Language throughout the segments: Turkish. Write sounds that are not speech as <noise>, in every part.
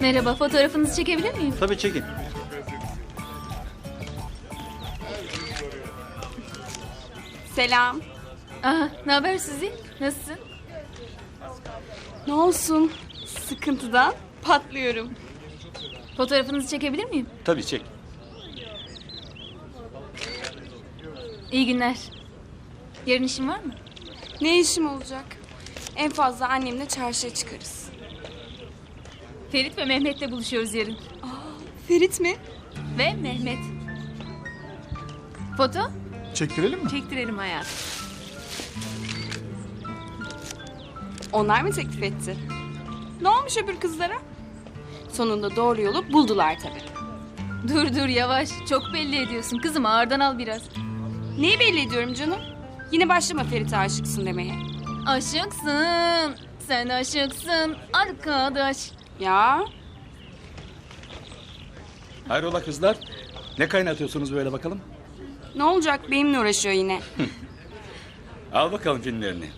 Merhaba, fotoğrafınızı çekebilir miyim? Tabii çekin. Selam. Aha, ne haber Suzi? Nasılsın? Ne olsun? Sıkıntıdan patlıyorum. Fotoğrafınızı çekebilir miyim? Tabii çek. İyi günler. Yarın işin var mı? Ne işim olacak? En fazla annemle çarşıya çıkarız. Ferit ve Mehmet'le buluşuyoruz yarın. Ferit mi? Ve Mehmet. Foto? Çektirelim mi? Çektirelim hayatım. Onlar mı teklif etti? Ne olmuş öbür kızlara? Sonunda doğru yolu buldular tabii. Dur dur yavaş. Çok belli ediyorsun. Kızım ağırdan al biraz. Neyi belli ediyorum canım? Yine başlama Ferit'e aşıksın demeye. Aşıksın. Sen aşıksın. Arkadaş. Ya Hayrola kızlar? Ne kaynatıyorsunuz böyle bakalım? ne olacak benimle uğraşıyor yine. <laughs> Al bakalım filmlerini.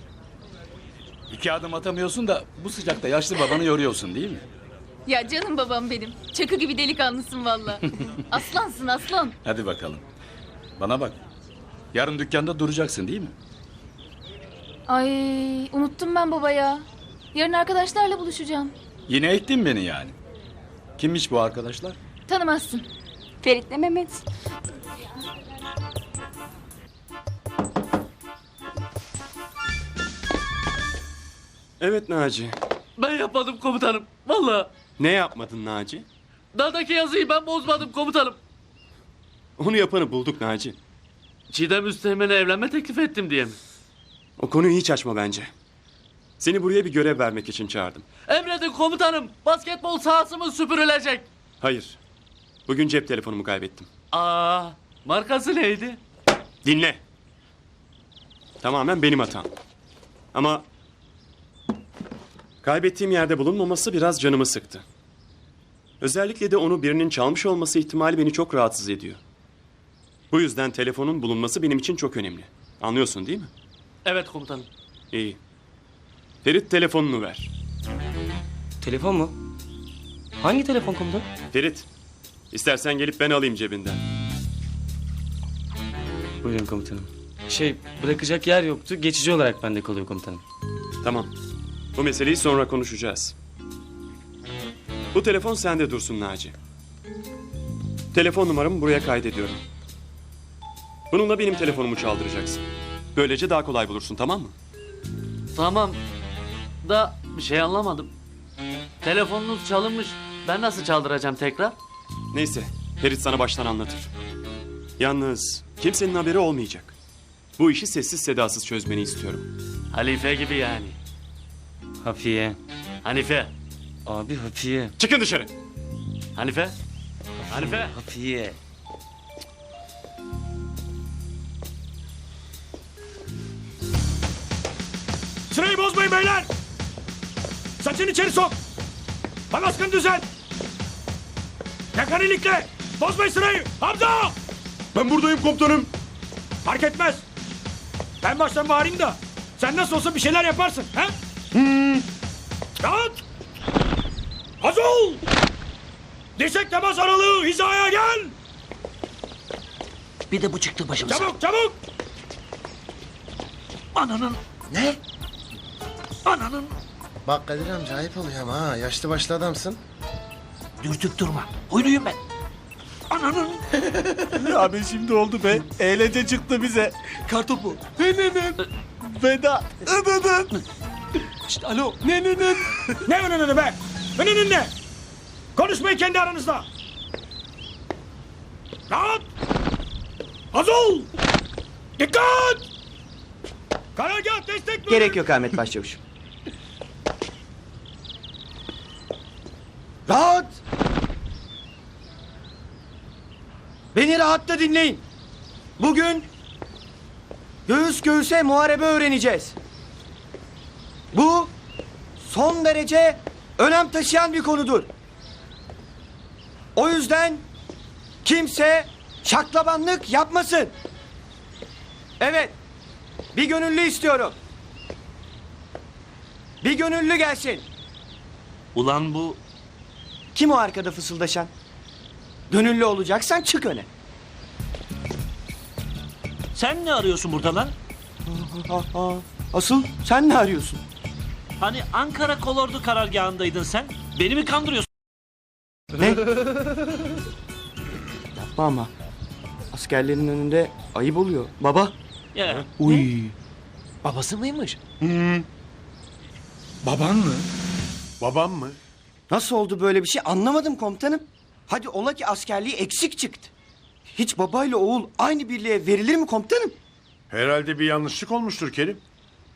İki adım atamıyorsun da bu sıcakta yaşlı babanı yoruyorsun değil mi? Ya canım babam benim. Çakı gibi delikanlısın valla. <laughs> Aslansın aslan. Hadi bakalım. Bana bak. Yarın dükkanda duracaksın değil mi? Ay unuttum ben baba ya. Yarın arkadaşlarla buluşacağım. Yine ettin beni yani. Kimmiş bu arkadaşlar? Tanımazsın. Ferit'le Mehmet. Evet Naci. Ben yapmadım komutanım. Vallahi. Ne yapmadın Naci? Dağdaki yazıyı ben bozmadım komutanım. Onu yapanı bulduk Naci. Çiğdem Üsteğmen'e evlenme teklif ettim diye mi? O konuyu hiç açma bence. Seni buraya bir görev vermek için çağırdım. Emredin komutanım. Basketbol sahası mı süpürülecek? Hayır. Bugün cep telefonumu kaybettim. Aa, markası neydi? Dinle. Tamamen benim hatam. Ama kaybettiğim yerde bulunmaması biraz canımı sıktı. Özellikle de onu birinin çalmış olması ihtimali beni çok rahatsız ediyor. Bu yüzden telefonun bulunması benim için çok önemli. Anlıyorsun değil mi? Evet komutanım. İyi. Ferit telefonunu ver. Telefon mu? Hangi telefon komutanım? Ferit, istersen gelip ben alayım cebinden. Buyurun komutanım. Şey bırakacak yer yoktu. Geçici olarak bende kalıyor komutanım. Tamam. Bu meseleyi sonra konuşacağız. Bu telefon sende dursun Naci. Telefon numaramı buraya kaydediyorum. Bununla benim telefonumu çaldıracaksın. Böylece daha kolay bulursun tamam mı? Tamam. Da bir şey anlamadım. Telefonunuz çalınmış. Ben nasıl çaldıracağım tekrar? Neyse, Ferit sana baştan anlatır. Yalnız kimsenin haberi olmayacak. Bu işi sessiz sedasız çözmeni istiyorum. Halife gibi yani. Hafiye. Hanife. Abi Hafiye. Çıkın dışarı. Hanife. Hanife. Hafiye. Sırayı bozmayın beyler. Saçını içeri sok. Palaskını düzelt. Yakanı ilikle. Bozmayın sırayı. Hamza! Ben buradayım komutanım. Fark etmez. Ben baştan bağırayım da. Sen nasıl olsa bir şeyler yaparsın. He? Rahat. Hazır ol. Dirsek temas aralığı hizaya gel. Bir de bu çıktı başımıza. Çabuk çabuk. Ananın. Ne? Ananın. Bak Kadir amca ayıp oluyor ama ha. Yaşlı başlı adamsın. Dürtüp durma. Huyluyum ben. Ananın. <laughs> Abi şimdi oldu be. Eğlence çıktı bize. Kartopu. Nenenin. Veda. Ananın. İşte alo. Nenenin. Ne önünü be? Önünün ne? Konuşmayın kendi aranızda. Rahat. Ol. Dikkat. Karargah destek verin. Gerek yok Ahmet Başçavuş. Rahat! Beni rahatla dinleyin. Bugün göğüs göğüse muharebe öğreneceğiz. Bu son derece önem taşıyan bir konudur. O yüzden kimse şaklabanlık yapmasın. Evet, bir gönüllü istiyorum. Bir gönüllü gelsin. Ulan bu Kim o arkada fısıldaşan? Gönüllü olacaksan çık öne. Sen ne arıyorsun burada lan? Aa, asıl sen ne arıyorsun? Hani Ankara Kolordu karargahındaydın sen. Beni mi kandırıyorsun? Ne? Yapma ama. Askerlerin önünde ayıp oluyor. Baba. Ya. Uy. Babası mıymış? Baban mı? Babam mı? Nasıl oldu böyle bir şey anlamadım komutanım. Hadi ola ki askerliği eksik çıktı. Hiç babayla oğul aynı birliğe verilir mi komutanım? Herhalde bir yanlışlık olmuştur Kerim.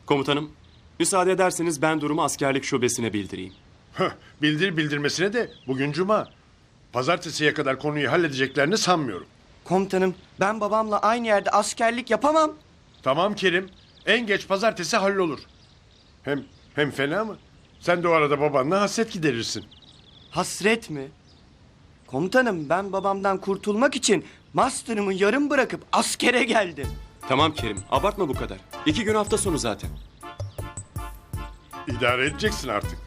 Komutanım, müsaade ederseniz ben durumu askerlik şubesine bildireyim. Heh, Bildir bildirmesine de bugün cuma. Pazartesiye kadar konuyu halledeceklerini sanmıyorum. Komutanım ben babamla aynı yerde askerlik yapamam. Tamam Kerim. En geç pazartesi hallolur. Hem hem fena mı? Sen de o arada babanla hasret giderirsin. Hasret mi? Komutanım ben babamdan kurtulmak için master'ımı yarım bırakıp askere geldim. Tamam Kerim, abartma bu kadar. İki gün hafta sonu zaten. İdare edeceksin artık.